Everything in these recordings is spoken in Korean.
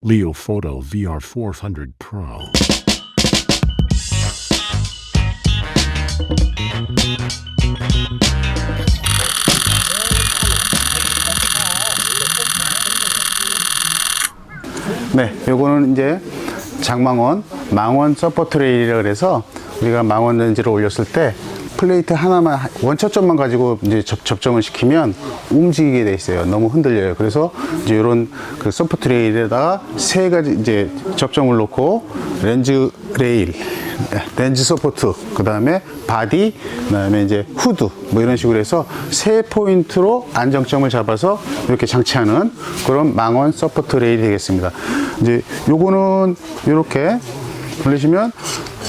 Leofoto VR400 Pro. 네, 요거는 이제 장망원, 망원 서포트 레일이라 그래서 우리가 망원 렌즈를 올렸을 때 플레이트 하나만 원초점만 가지고 이제 접, 접점을 시키면 움직이게 돼 있어요. 너무 흔들려요. 그래서 이제 이런 그 서포트 레일에다가 세 가지 이제 접점을 놓고 렌즈 레일, 렌즈 서포트, 그 다음에 바디, 그 다음에 이제 후드, 뭐 이런 식으로 해서 세 포인트로 안정점을 잡아서 이렇게 장치하는 그런 망원 서포트 레일이 되겠습니다. 이제 요거는 이렇게 돌리시면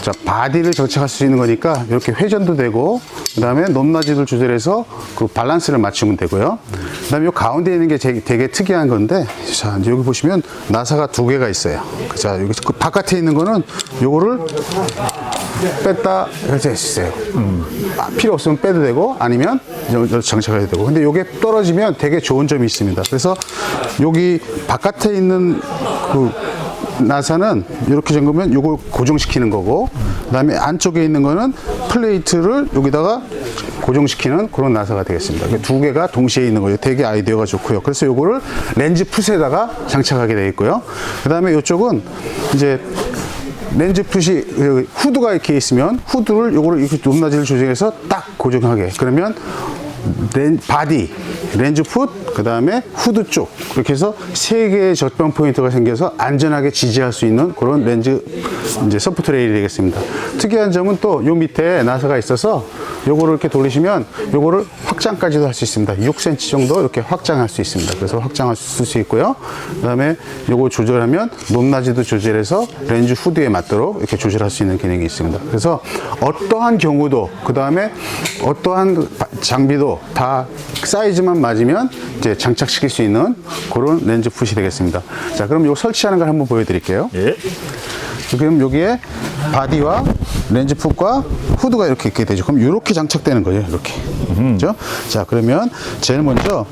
자 바디를 정착할 수 있는 거니까 이렇게 회전도 되고 그 다음에 높낮이를 조절해서 그 밸런스를 맞추면 되고요. 그 다음에 요 가운데 있는 게 되게, 특이한 건데 자 여기 보시면 나사가 두 개가 있어요. 자 여기 그 바깥에 있는 거는 요거를 뺐다 이렇게 했어요. 아, 필요 없으면 빼도 되고 아니면 장착해도 되고. 근데 요게 떨어지면 되게 좋은 점이 있습니다. 그래서 여기 바깥에 있는 그 나사는 이렇게 잠그면 요걸 고정시키는 거고 그다음에 안쪽에 있는 거는 플레이트를 여기다가 고정시키는 그런 나사가 되겠습니다. 두 개가 동시에 있는 거예요. 되게 아이디어가 좋고요. 그래서 요거를 렌즈 풋에다가 장착하게 되어 있고요. 그다음에 이쪽은 이제 렌즈 풋이 그 후드가 이렇게 있으면 후드를 요거를 이렇게 높낮이를 조정해서 딱 고정하게 그러면 렌, 바디, 렌즈 풋, 그 다음에 후드 쪽 이렇게 해서 세 개의 접점 포인트가 생겨서 안전하게 지지할 수 있는 그런 렌즈 이제 서포트 레일이 되겠습니다. 특이한 점은 또 요 밑에 나사가 있어서 요거를 이렇게 돌리시면 요거를 확장까지도 할 수 있습니다. 6cm 정도 이렇게 확장할 수 있습니다. 그래서 확장할 수 있고요. 그 다음에 요거 조절하면 높낮이도 조절해서 렌즈 후드에 맞도록 이렇게 조절할 수 있는 기능이 있습니다. 그래서 어떠한 경우도 그 다음에 어떠한 장비도 다 사이즈만 맞 으면 이제 장착시킬 수 있는 그런 렌즈 풋이 되겠습니다. 자, 그럼 요 설치하는 걸 한번 보여드릴게요. 예. 그럼 여기에 바디와 렌즈 풋과 후드가 이렇게 있게 되죠. 그럼 이렇게 장착되는 거예요. 이렇게. 그죠? 자, 그러면 제일 먼저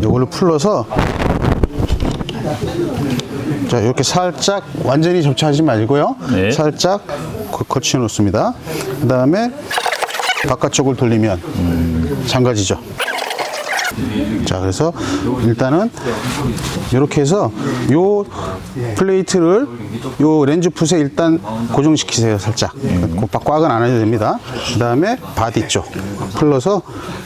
이걸로 풀러서 자, 이렇게 살짝 완전히 접착하지 말고요. 네. 살짝 거- 거치해 놓습니다. 그 다음에 바깥쪽을 돌리면 잠가지죠. 자, 그래서 일단은 이렇게 해서 요 플레이트를 요 렌즈 풋에 일단 고정시키세요, 살짝. 그 꽉은 안 해도 됩니다. 그 다음에 바디 쪽 풀러서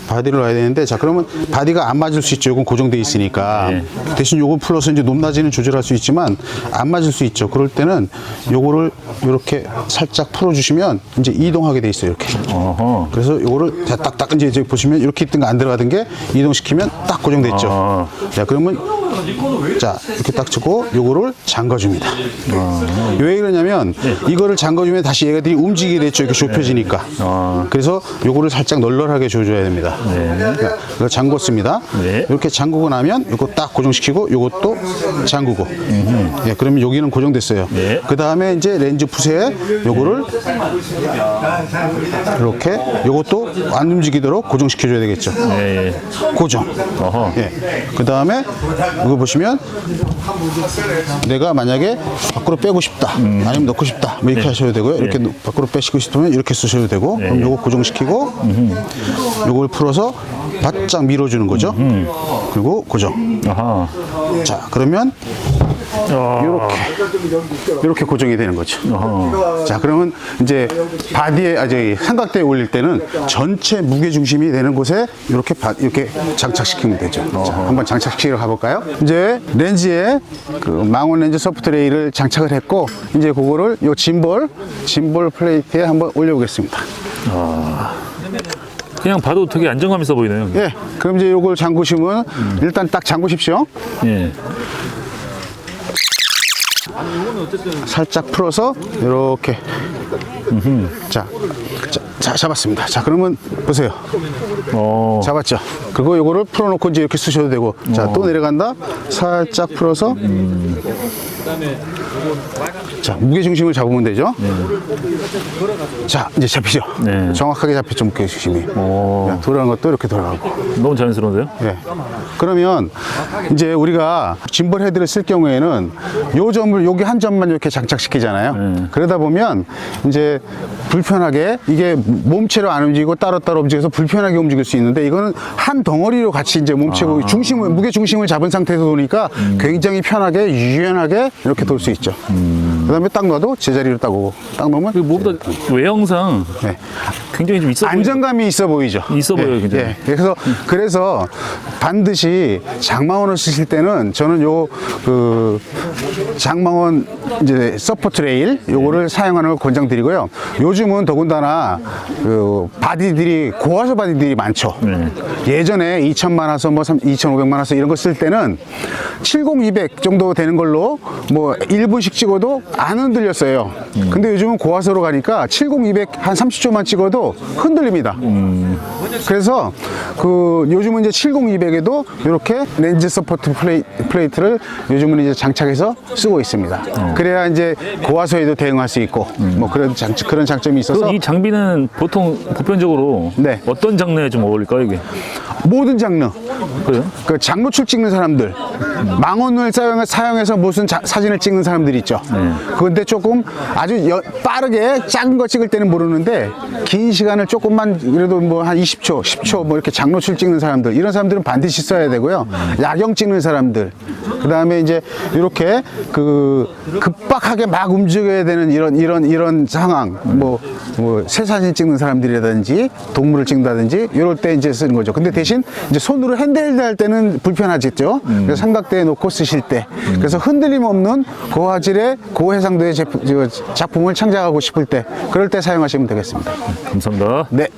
바디를 놔야 되는데, 자, 그러면 바디가 안 맞을 수 있죠. 이건 고정되어 있으니까. 대신 요거 풀러서 이제 높낮이는 조절할 수 있지만 안 맞을 수 있죠. 그럴 때는 요거를 이렇게 살짝 풀어주시면 이제 이동하게 돼 있어요, 이렇게. 어허. 그래서 요거를 자, 딱딱 이제 이제 보시면 이렇게 있던 거 안 들어가던 게 이동시키면 딱 고정됐죠. 아. 자, 그러면 자, 이렇게 딱 치고 요거를 잠궈줍니다. 왜 이러냐면 이거를 잠궈주면 다시 얘가들이 움직이게 됐죠. 이렇게 좁혀지니까. 아. 그래서 요거를 살짝 널널하게 줘줘야 됩니다. 자, 이거 잠궜습니다. 네. 이렇게 잠그고 나면 요거 딱 고정시키고 요것도 잠그고. 예, 그러면 여기는 고정됐어요. 네. 그 다음에 이제 렌즈 풋에 요거를 이렇게 요것도 안 움직이도록 고정시켜줘야 되겠죠. 예. 예. 고정. 예. 그 다음에 이거 보시면 내가 만약에 밖으로 빼고 싶다. 아니면 넣고 싶다. 뭐 이렇게 네. 하셔도 되고요. 이렇게 네. 밖으로 빼시고 싶으면 이렇게 쓰셔도 되고. 그럼 요거 고정시키고 요걸 풀어서 바짝 밀어주는 거죠. 그리고 고정. 아하. 자, 그러면 아. 이렇게 이렇게 고정이 되는 거죠. 어허. 자, 그러면 이제 바디에 아 저기 삼각대에 올릴 때는 전체 무게 중심이 되는 곳에 이렇게 바, 이렇게 장착시키면 되죠. 자, 한번 장착시키러 가볼까요? 이제 렌즈에 그 망원 렌즈 소프트 레일을 장착을 했고 이제 그거를 요 짐볼 짐볼 플레이트에 한번 올려보겠습니다. 그냥 봐도 되게 안정감 있어 보이네요. 예, 그럼 이제 요걸 잠그시면 일단 딱 잠그십시오. 예. 살짝 풀어서 이렇게 자, 자, 자, 잡았습니다. 자, 그러면 보세요. 어. 잡았죠. 그리고 요거를 풀어놓고 이제 이렇게 쓰셔도 되고 자 또 내려간다 살짝 풀어서 자 무게 중심을 잡으면 되죠 자 이제 잡히죠 네. 정확하게 잡혔죠 무게 중심이 오. 야, 돌아가는 것도 이렇게 돌아가고 너무 자연스러운데요? 예. 그러면 이제 우리가 짐벌 헤드를 쓸 경우에는 요 점을 여기 한 점만 이렇게 장착시키잖아요. 네. 그러다 보면 이제 불편하게 이게 몸체로 안 움직이고 따로따로 움직여서 불편하게 움직일 수 있는데 이거는 한 덩어리로 같이 이제 몸체고 중심을 무게 중심을 잡은 상태에서 도니까 굉장히 편하게 유연하게 이렇게 돌 수 있죠. 그 다음에 딱 놔도 제자리로 딱 오고 딱 놓으면 그 무엇보다 외형상 네. 굉장히 좀 있어 안정감이 있어 보이죠. 있어 보여요, 예, 굉장히. 예. 그래서 그래서 반드시 장망원을 쓰실 때는 저는 요 그 장망원 이제 서포트 레일 요거를 사용하는 걸 권장드리고요. 요즘은 더군다나 그 바디들이 고화소 바디들이 많죠. 네. 예전에 2천만 화소 뭐 2,500만 화소 이런 거 쓸 때는 70, 200 정도 되는 걸로 뭐 1분씩 찍어도 안 흔들렸어요. 근데 요즘은 고화소로 가니까 70, 200 한 30초만 찍어도 흔들립니다. 그래서 그 요즘은 이제 70, 200에도 이렇게 렌즈 서포트 플레이, 플레이트를 요즘은 이제 장착해서 쓰고 있습니다. 그래야 이제 고화소에도 대응할 수 있고 뭐 그런 장 그런 장점이 있어서 그이 장비는 보통 보편적으로 네. 어떤 장르에 좀 어울릴까요 이게? 모든 장르 그래요? 그 장노출 찍는 사람들 망원을 사용, 사용해서 무슨 자- 사진을 찍는 사람들 있죠. 그런데 조금 아주 여- 빠르게 작은 거 찍을 때는 모르는데 긴 시간을 조금만 그래도 뭐 한 20초 10초 뭐 이렇게 장노출 찍는 사람들 이런 사람들은 반드시 써야 되고요. 야경 찍는 사람들. 그 다음에 이제 이렇게 그 급박하게 막 움직여야 되는 이런 이런 이런 상황. 뭐, 뭐 새 사진 찍는 사람들이라든지 동물을 찍는다든지 이럴 때 이제 쓰는 거죠. 근데 대신 이제 손으로 핸드헬드 할 때는 불편하겠죠. 그래서 삼각대에 놓고 쓰실 때. 그래서 흔들림 없는 고화질의 고해상도의 제품, 저 작품을 창작하고 싶을 때 그럴 때 사용하시면 되겠습니다. 감사합니다. 네